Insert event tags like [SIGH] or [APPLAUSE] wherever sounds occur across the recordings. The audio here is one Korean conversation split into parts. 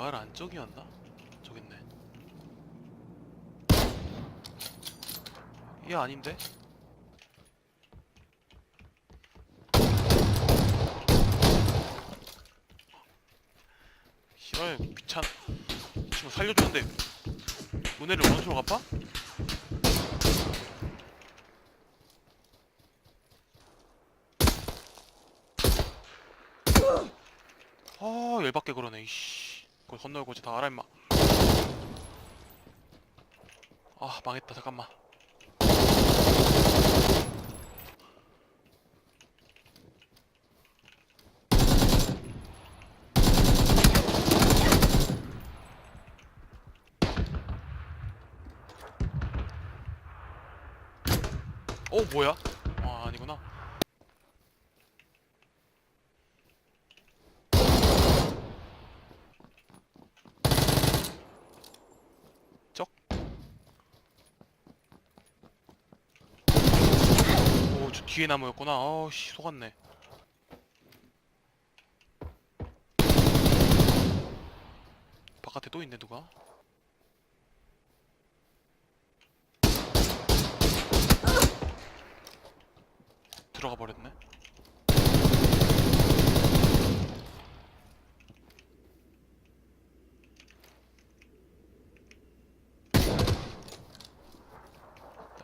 마을 안쪽이었나? 저기 있네. 얘 아닌데? 씨발 귀찮. 이 친구 살려주는데 은혜를 원수로 갚아? 아 열받게 그러네 이씨 그걸 건널고 이제 다 알아 임마. 아 망했다. 잠깐만. 어 뭐야? 아 아니구나 오, 저 뒤에 나무였구나. 아우씨, 속았네. 바깥에 또 있네, 누가? 들어가 버렸네.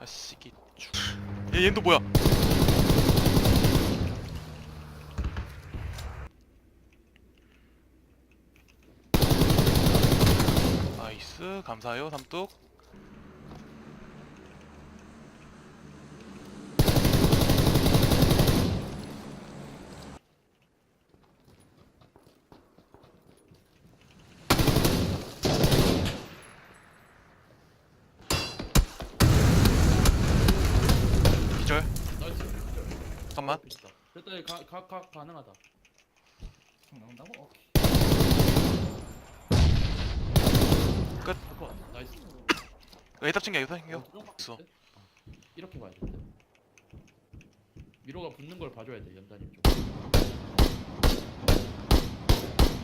다시기 쭉. 얘, 또 뭐야? 나이스 감사해요 삼뚝 기절 나이스. 잠깐만 됐다. 가가 가 가능하다. 나온다고? 오케이. 끝. 컷. 나이스. 에이탑 챙겨 에이탑 챙겨 어, 좀 있어. 어, 이렇게 봐야 돼. 미로가 붙는 걸 봐줘야 돼 연단님 쪽.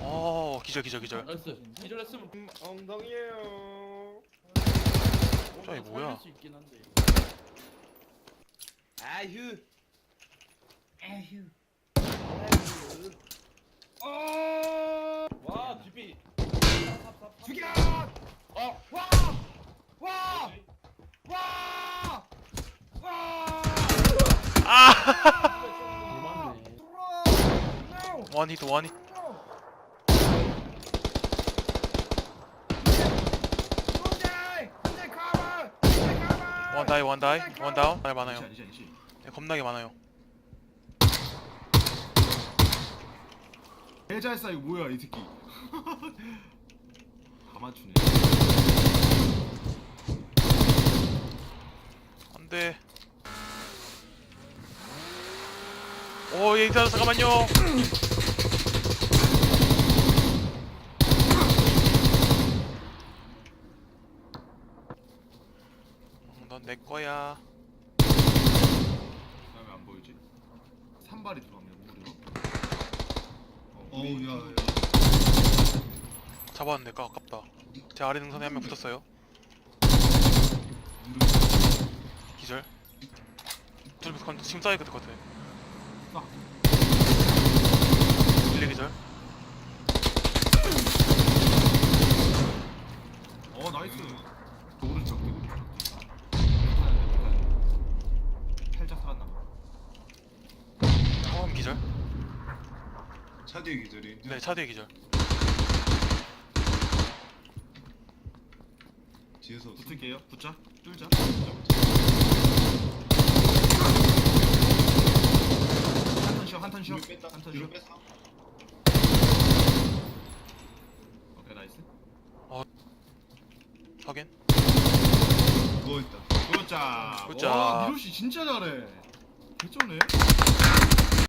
어 기절 기절 기절 나이스. 기절했으면 음, 엉덩이에요. 저기 뭐야? 살릴 수 있긴 한데. 아휴. 아휴. 와, GP. 죽여! 어, 와! 와! 와! 와! 아 얼마네. 원히트 원히트 원 다이 원 다이 원 다운 네 많아요. 네, 겁나게 많아요 개잘싸 이거 뭐야 이 새끼. [LAUGHS] 다 맞추네. 안돼 오얘 있어 잠깐만요 넌 내 거야 그다음에 안 보이지? 산발이 들어가면 무려. 어우 야, 야. 잡았는데 까 아깝다 제 아래 능선에 한 명 붙었어요. 기절 둘 건- 지금 싸야 될것 같아 아. 일리 기절 어 나이스. 오른쪽 오른쪽. 살짝 살았나 봐. 처음 기절 차 뒤에 기절이. 네 차 뒤에 기절 뒤에서 붙을게요. 붙자. 뚫자. 한턴 쉬어. 한턴 쉬어. 뺐어. 오케이 나이스. 확인 누워 있다. 굿자. 굿자. 와 미로 씨 진짜 잘해. 개쩌네.